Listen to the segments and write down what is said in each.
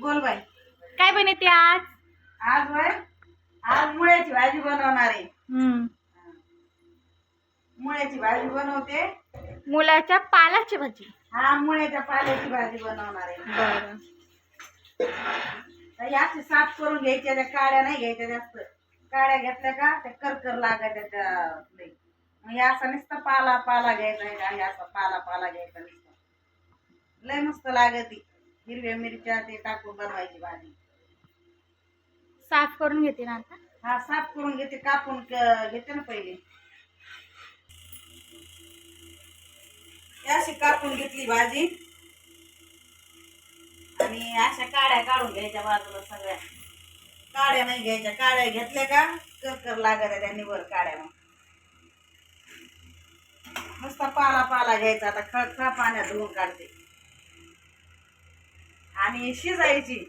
बोल बाई. काय बनवते आज? आज वय आज मुळ्याची भाजी बनवणार आहे. हम्म. मुळ्याची भाजी बनवते. मुलाच्या पालाची भाजी. हा मुळ्याच्या पाल्याची भाजी बनवणार आहे. बरं. तर या अशी साफ करून घ्यायच्या त्या काड्या नाही घ्यायच्या जास्त. काड्या घेतल्या का त्या करकर लागायच्या त्या लई. मग या असा नुसता पाला पाला घ्यायचा आहे आणि असा पाला पाला घ्यायचा नुसता. लय मस्त लागती. हिरव्या मिरच्या ते टाकून बनवायची भाजी. साफ करून घेते ना आता? हा साफ करून घेते कापून क- घेते ना पहिले. ही अशी कापून घेतली भाजी. आणि अशा काड्या काढून घ्यायच्या बाजूला सगळ्या. काड्या नाही घ्यायच्या काड्या घेतल्या का कर कर लागत त्यांनी वर काड्या मग. नुसता पाला पाला घ्यायचा आता खळखळा पाण्यात धुवून काढते. आणि शिजायची.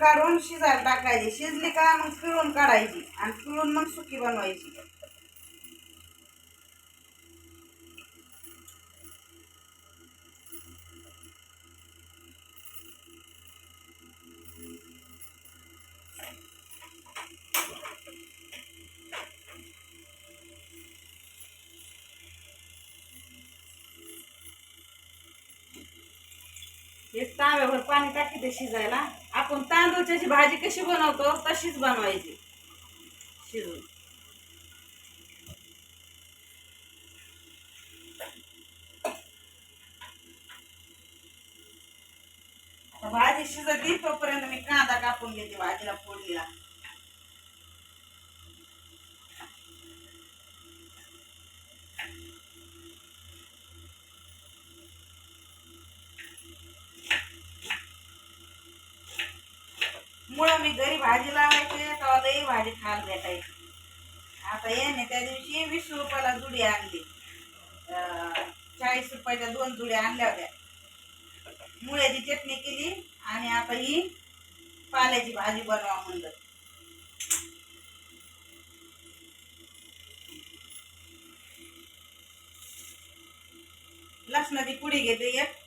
काढून शिजायला टाकायची. शिजली का मग पिळून काढायची आणि पिळून मग सुकी बनवायची. एक पाणी टाकी ते शिजायला. आपण तांदूळच्याची भाजी कशी बनवतो तशीच बनवायची. शिजून. भाजी शिजत तोपर्यंत मी कांदा कापून घेते भाजीला फोडणीला. मुळं मी घरी भाजी लावायचे तेव्हा लई भाजी खायला भेटायची. आता येणे त्या दिवशी वीस रुपयाला जुडी आणली. अं, चाळीस रुपयाच्या दोन जुड्या आणल्या होत्या. मुळ्याची चटणी केली आणि आता ही पाल्याची भाजी बनवा म्हणलं. लसणाची पुडी घेते एक.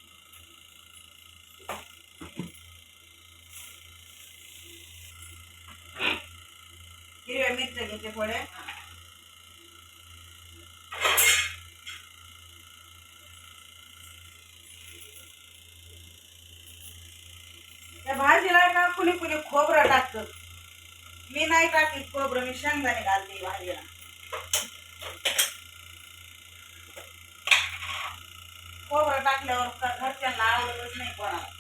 हिरव्या घेते त्या भाजीला का कुणी कुणी खोबरं टाकतं. मी नाही टाकीत खोबरं मी शेंगदाणे घालते भाजीला खोबरं टाकल्यावर का- घरच्यांना आवडतच नाही कोणाला.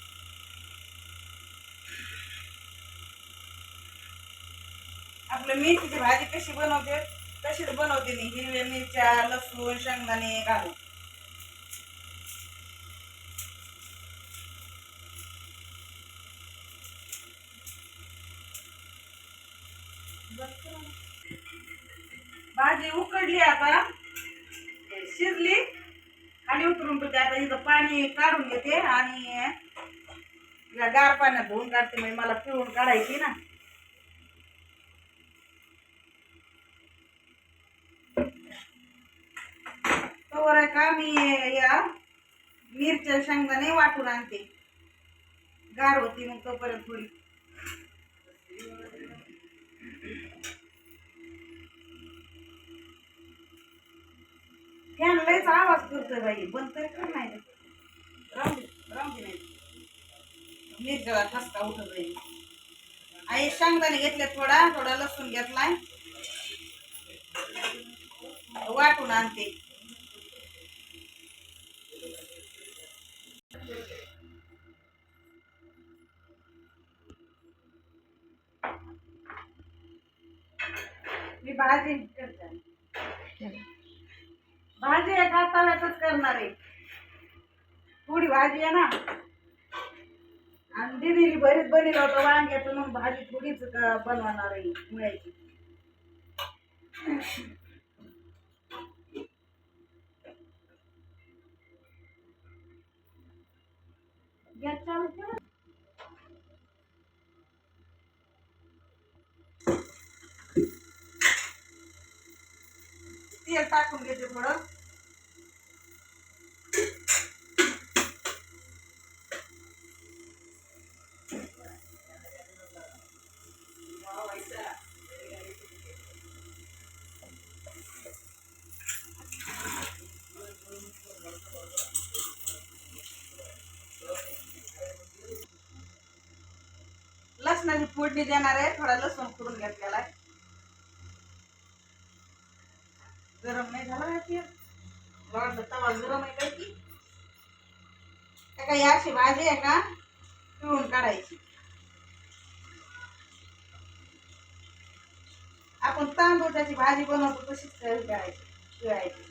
आपलं मेथीची भाजी कशी बनवते तशीच बनवते मी. हिरव्या मिरच्या लसूण शेंगदाणे घालून. भाजी उकडली आता. शिजली. खाली उतरून ठेवते आता इथं पाणी काढून घेते आणि या गार पाण्यात धुवून काढते. म्हणजे मला पिळून काढायची ना तोवर आहे का मी या मिरच्या शेंगदाणे वाटून आणते. गार होती मग तोपर्यंत थोडी फॅन लयच आवाज करतोय बाई. बंद तरी कर नाही राहू दे राहू दे नाही ठसका उठत जाईल आई शेंगदाणे घेतले थोडा थोडा लसूण घेतलाय. वाटून आणते मी भाजी करते भाजी एका तव्यातच करणार आहे थोडी भाजी आहे ना. आणि दिदीने बरीच बनवलं होतं वांग्याचं मग भाजी थोडीच बनवणार आहे मुळ्याची. गॅस चालू ठेवा. तेल टाकून घेते थोडं. लसणाची फोडणी देणार आहे. थोडा लसूण करून घेतलेला आहे. गरम नाही झाला तवा गरम आहे काय की काही अशी भाजी आहे का पिळून काढायची. आपण तांदूळाची भाजी बनवतो तशीच करायची पिळायची.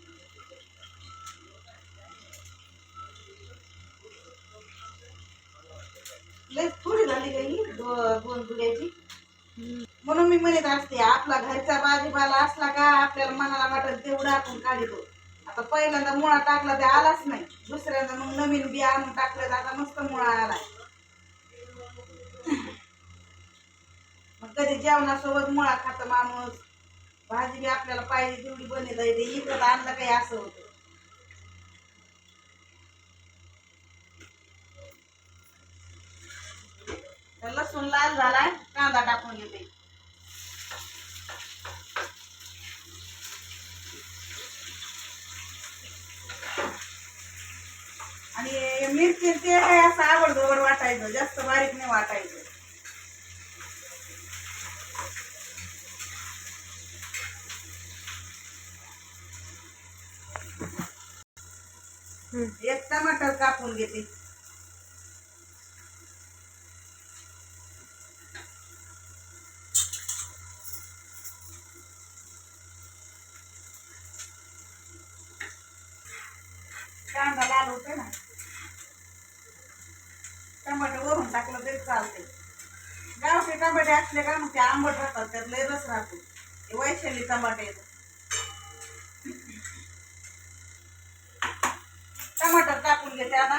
लय थोडी झाली काही दोन दुड्याची म्हणून मी म्हणत असते आपला घरचा भाजीपाला असला का आपल्याला मनाला वाटत तेवढं आपण काढतो आता पहिल्यांदा मुळा टाकला ते आलाच नाही. दुसऱ्यांदा मग नवीन बी आणून टाकलं तर आता मस्त मुळा आलाय. मग कधी जेवणासोबत मुळा खात माणूस. भाजी बी आपल्याला पाहिजे तेवढी बने आहे ते इकडं आणलं काही असं होतं. तर लसूण लाल झालाय कांदा टाकून घेते. आणि मिरची ते काय असं आवड वाटायचं जास्त बारीक नाही वाटायचं. एक टमाटर कापून घेते कांदा लाल होते ना टमाटे वरून टाकलं तरी चालते गावठी टमाटे असले का मग ते आंबट राहतात त्यात लय रस राहतो. हे वैशाली टमाटे आहेत. टमाटर टाकून घेते आता.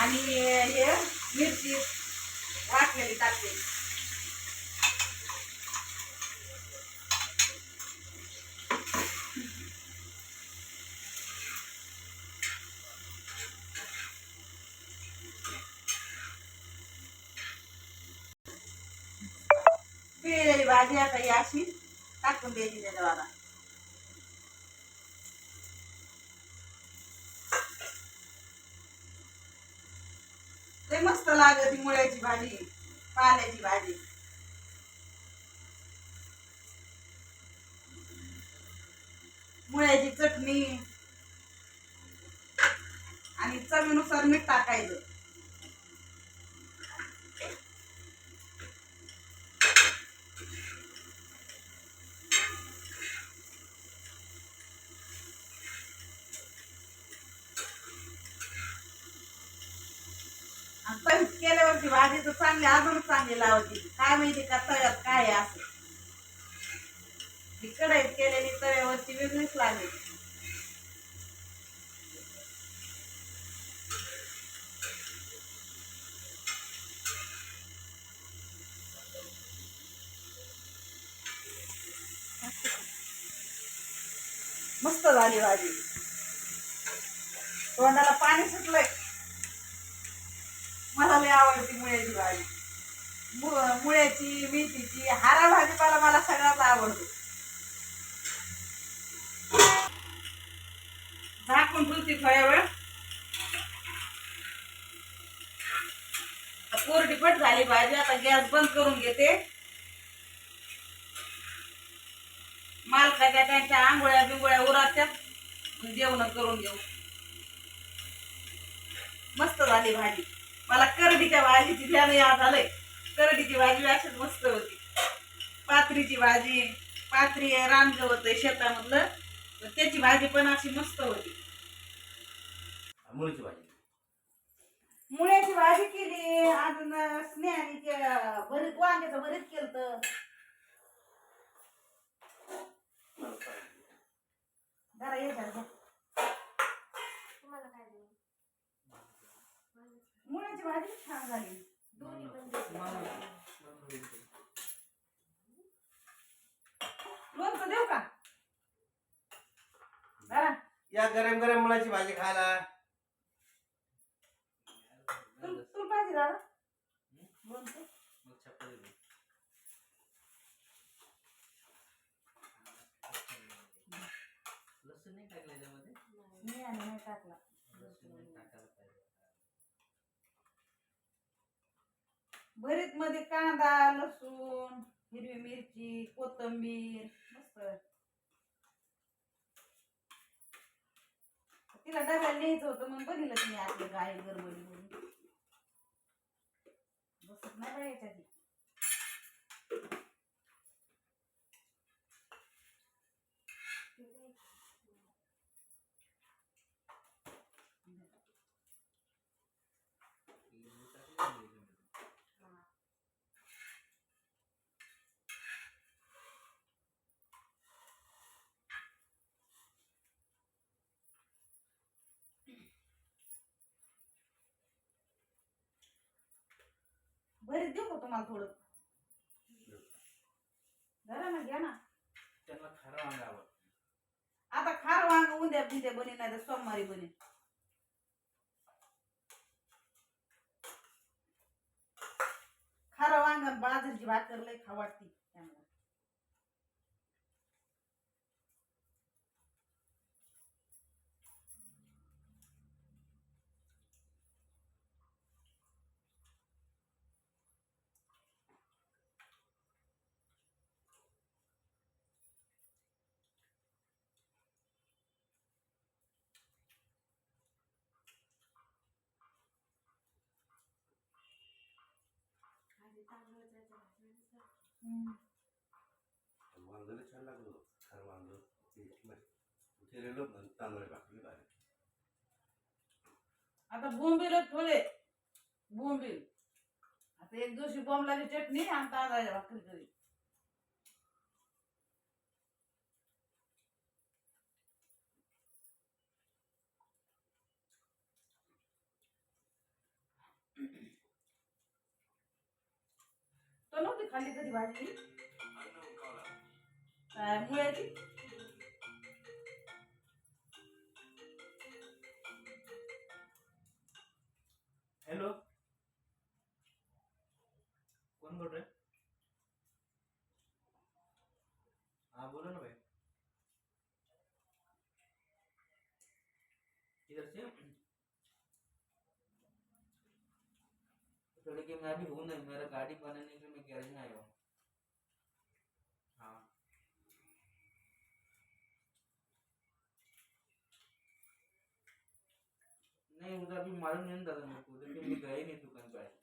आणि हे मिरची वाटलेली टाकते. भाजी आता ही अशी टाकून द्यायची त्याच्या आता ते मस्त लागत ती मुळ्याची भाजी पाल्याची भाजी. मुळ्याची चटणी आणि चवीनुसार मीठ टाकायचं आणि पण केल्यावरती भाजी तर चांगली अजून चांगली लावायची काय माहिती का तळ्यात काय असं. ती कढईत केलेली तळ्यावरची वेगळीच लागली. मस्त झाली भाजी. तोंडाला पाणी सुटलंय. मला लय आवडती मुळ्याची भाजी. मु- मुळ्याची मेथीची हारा भाजीपाला मला सगळ्यात आवडतो. झाकून ठेवते थोड्या वेळ कोरडी पट झाली भाजी आता गॅस बंद करून घेते. मालकाच्या त्यांच्या आंघोळ्या बिंगोळ्या उरात्यात. जेवण करून घेऊ. मस्त झाली भाजी. मला करडीच्या भाजीची ध्यान याद आलंय. करडीची भाजी अशीच मस्त होती. पात्रीची भाजी पात्री रानगवत आहे शेतामधलं. तर त्याची भाजी पण अशी मस्त होती. मुळीची भाजी. मुळ्याची भाजी केली. अजून स्नेहाने भरीत वांग्याचं भरीत केलं जरा ये जरा घ्या. मुळ्याची भाजी छान झाली दोन्ही पण मला- देते. मला थोडी दे. लोणचं देऊ का जरा या गरम गरम मुलाची भाजी खायला. तुला तुला पाहिजे दादा. मग. लसूण नाही टाकलं याच्यामध्ये मी आणि नाही टाकला. लसूण नाही टाकायला पाहिजे भरीत मध्ये कांदा लसूण हिरवी मिरची कोथंबीर मस्त. तिला डब्याला लिहायचं होतं मग बघितलं तुम्ही आपलं गाय गरबडी म्हणून. बसत नाही बाई भरीत देऊ का तुम्हाला थोडं? जरा ना घ्या ना. त्यांना खरं वांग आवडतं. आता खार वांग उद्या बिद्या बने नाही तर सोमवारी बने. खारं वांग बाजरीची भाकर लय खा वाटती त्यांना वांगला छान लागलो खरं वांग केलेलं तांदूळ भाकरी भारी आता बोंबील थोडे. बोंबील. आता एक दिवशी बोंबलाची चटणी आणि तांदळाच्या भाकरी करी. तो नव्हती खाल्ली कधी भाजी? मुळ्याची हॅलो कोण बोल रहे हाँ बोलो ना भाई इधर से थोड़े कि मैं अभी हूँ नहीं मेरा गाड़ी बनाने के लिए मैं गैरेज में आया हूँ. हाँ. नहीं उधर अभी मालूम नहीं दादा मेरे को उधर मैं गए नहीं दुकान पर